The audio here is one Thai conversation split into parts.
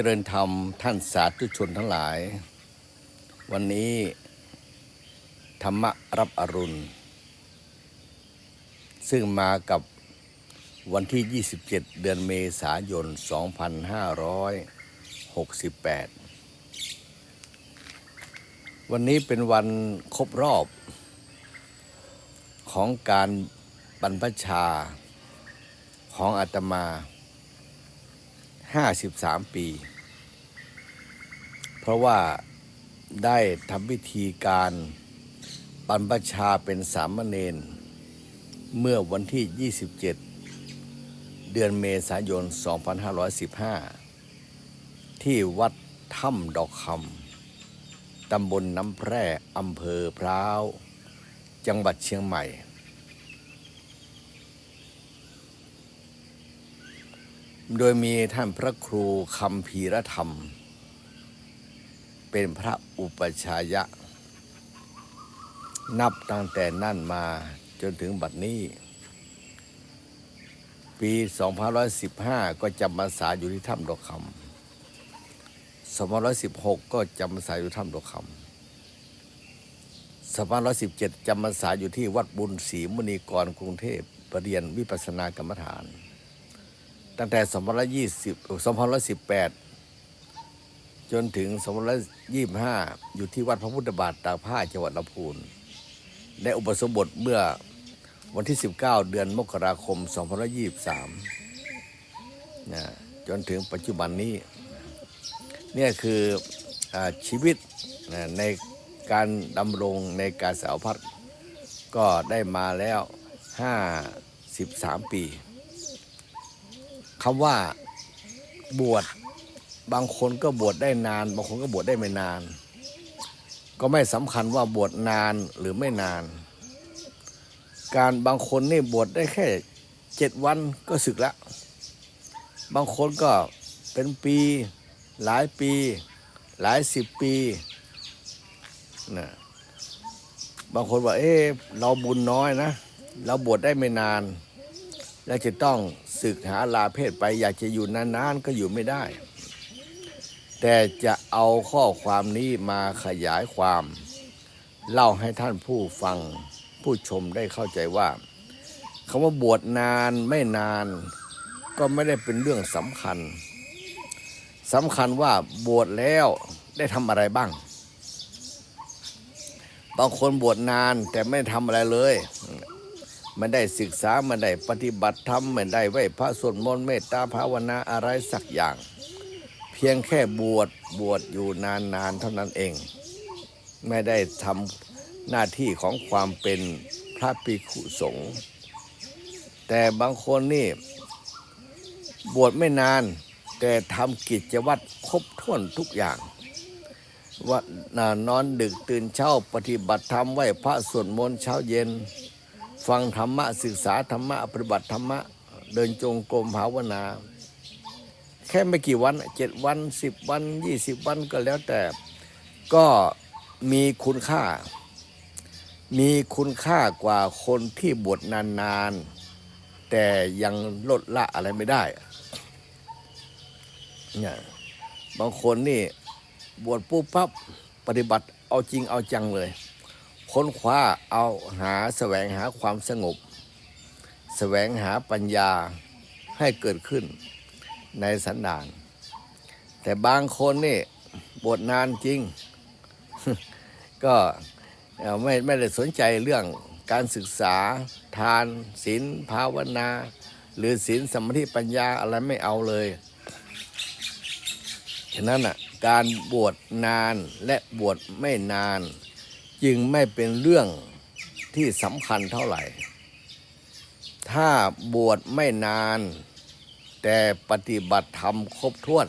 จริญธรรมท่านสาธุชนทั้งหลาย วันนี้ ธรรมะรับอรุณ ซึ่งมากับวันที่ 27 เดือนเมษายน 2568 วันนี้เป็นวันครบรอบ ของการบรรพชาของอาตมา53ปี เพราะว่าได้ทำพิธีการบรรพชาเป็นสามเณรเมื่อวันที่ 27 เดือนเมษายน 2515 ที่วัดถ้ำดอกคำตำบลน้ำแพร่อำเภอพร้าว จังหวัดเชียงใหม่ โดยมีท่านพระครูคำพีรธรรม เป็นพระอุปชายะ นับตั้งแต่นั่นมาจนถึงบัดนี้ ปี2515 ก็จำพรรษาอยู่ที่ถ้ำดอกคำ2516 ก็จำพรรษาอยู่ถ้ำดอกคำ2517จำพรรษาอยู่ที่วัดบุญศรีมุนีกรกรุงเทพประเรียนวิปัสสนากรรมฐาน ตั้งแต่2520 2518 จนถึง2525อยู่ที่วัดพระพุทธบาทตากผ้าจังหวัดลำพูนได้อุปสมบทเมื่อวันที่ 19 เดือนมกราคม2523นะจนถึงปัจจุบันนี้เนี่ยคืออชีวิตนะในการดำรงในการสาวพัดก็ได้มาแล้ว 53 ปีคำว่าบวช บางคนก็บวชได้นาน บางคนก็บวชได้ไม่นาน ก็ไม่สำคัญว่าบวชนานหรือไม่นาน การบางคนนี่บวชได้แค่เจ็ดวันก็สึกแล้วบางคนก็เป็นปีหลายปี หลายสิบปีนะบางคนว่าเอ๊ะเราบุญน้อยนะ เราบวชได้ไม่นานแล้วจะต้องศึกหาลาเพศไปอยากจะอยู่นานๆก็อยู่ไม่ได้ แต่จะเอาข้อความนี้มาขยายความ เล่าให้ท่านผู้ฟังผู้ชมได้เข้าใจว่าคำว่าบวชนานไม่นาน ก็ไม่ได้เป็นเรื่องสำคัญสำคัญว่าบวชแล้วได้ทำอะไรบ้าง บางคนบวชนานแต่ไม่ทำอะไรเลยไม่ได้ศึกษาไม่ได้ปฏิบัติธรรมไม่ได้ไหวพระสวดมนต์เมตตาภาวนาอะไรสักอย่าง พียงแค่บวชบวชอยู่นานๆเท่านั้นเอง ไม่ได้ทำหน้าที่ของความเป็นพระภิกขุสงฆ์แต่บางคนนี่ บวชไม่นาน แต่ทำกิจวัตรครบถ้วนทุกอย่างว่านอนดึกตื่นเช้าปฏิบัติธรรมไหวพระสวดมนต์เช้าเย็น ฟังธรรมะศึกษาธรรมะปฏิบัติธรรมะ เดินจงกรมภาวนา แค่ไม่กี่วันเจ็ดวันสิบวันยี่สิบวันก็แล้วแต่ก็มีคุณค่า มีคุณค่ากว่าคนที่บวชนานๆ แต่ยังลดละอะไรไม่ได้เนี่ยบางคนนี่บวชปุ๊บปั๊บปฏิบัติเอาจริงเอาจังเลย ค้นคว้าเอาหาแสวงหาความสงบ แสวงหาปัญญาให้เกิดขึ้น ในสันดาน แต่บางคนนี่บวชนานจริง ก็ไม่ไม่ได้สนใจเรื่องการศึกษาทานศีลภาวนา หรือศีลสมาธิปัญญาอะไรไม่เอาเลย ฉะนั้นอะการบวชนานและบวชไม่นาน จึงไม่เป็นเรื่องที่สำคัญเท่าไหร่ ถ้าบวชไม่นาน แต่ปฏิบัติธรรมครบถ้วน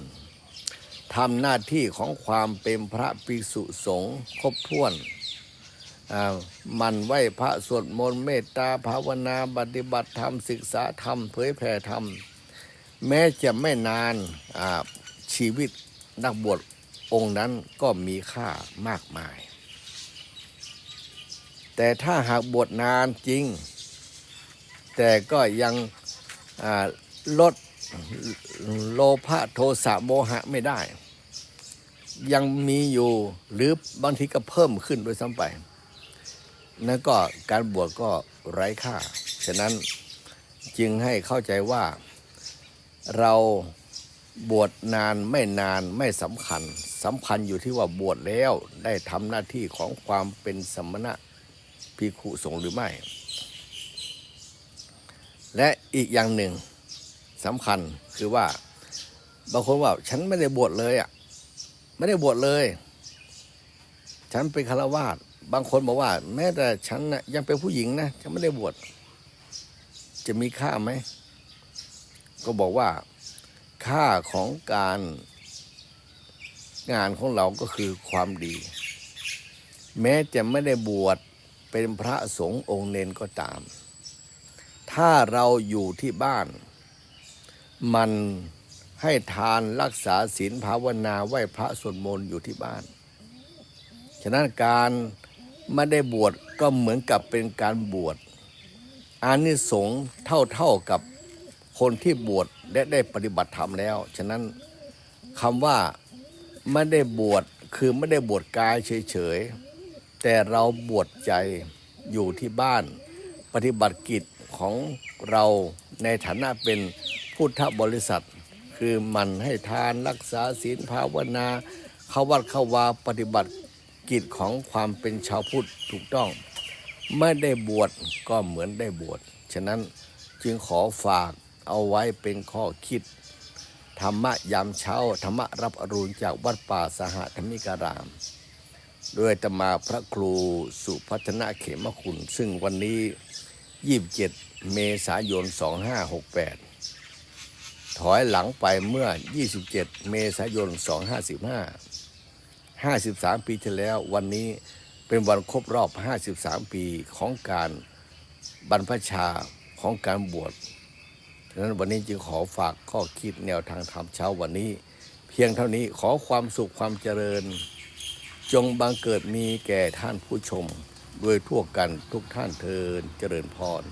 ทำหน้าที่ของความเป็นพระภิกษุสงฆ์ครบถ้วนมันไหวพระสวดมนต์เมตตาภาวนาปฏิบัติธรรมศึกษาธรรมเผยแผ่ธรรม แม้จะไม่นานชีวิตนักบวชองค์นั้นก็มีค่ามากมาย แต่ถ้าหากบวชนานจริง แต่ก็ยังลด โลภะโทสะโมหะไม่ได้ ยังมีอยู่หรือบางทีก็เพิ่มขึ้นด้วยซ้ำไปนั่นก็การบวชก็ไร้ค่า ฉะนั้นจึงให้เข้าใจว่าเราบวชนานไม่นานไม่สำคัญสำคัญอยู่ที่ว่าบวชแล้วได้ทำหน้าที่ของความเป็นสมณะภิกขุสงฆ์หรือไม่ และอีกอย่างหนึ่ง สำคัญคือว่า บางคนว่าฉันไม่ได้บวชเลยอะไม่ได้บวชเลย ฉันเป็นคาวาสบางคนบอกว่า แม้แต่ฉันนะยังเป็นผู้หญิงนะฉันไม่ได้บวชจะมีค่าไหมก็บอกว่าค่าของการงานของเราก็คือความดี แม้จะไม่ได้บวชเป็นพระสงฆ์องค์เนนก็ตาม ถ้าเราอยู่ที่บ้าน มันให้ทานรักษาศีลภาวนาไหว้พระสวดมนต์อยู่ที่บ้าน ฉะนั้นการไม่ได้บวชก็เหมือนกับเป็นการบวชอานิสงส์เท่าเท่าๆกับคนที่บวชและได้ปฏิบัติธรรมแล้ว ฉะนั้นคำว่าไม่ได้บวชคือไม่ได้บวชกายเฉยๆ แต่เราบวชใจอยู่ที่บ้าน ปฏิบัติกิจของเราในฐานะเป็น พุทธบริษัท คือมันให้ทานรักษาศีลภาวนาเข้าวัดเข้าวาปฏิบัติกิจของความเป็นชาวพุทธถูกต้อง ไม่ได้บวชก็เหมือนได้บวชฉะนั้นจึงขอฝากเอาไว้เป็นข้อคิด ธรรมะยามเช้า ธรรมะรับอรุณจากวัดป่าสหธรรมิการามดยอาตมาพระครูสุพัฒนาเขมคุณ ซึ่งวันนี้ 27 เมษายน 2568 ถอยหลังไปเมื่อ 27 เมษายน 2515 53 ปีที่แล้ววันนี้เป็นวันครบรอบ 53 ปีของการบรรพชาของการบวชฉะนั้นวันนี้จึงขอฝากข้อคิดแนวทางธรรมเช้าวันนี้ เพียงเท่านี้ขอความสุขความเจริญ จงบังเกิดมีแก่ท่านผู้ชมโดยทั่วกันทุกท่านเทินเจริญพร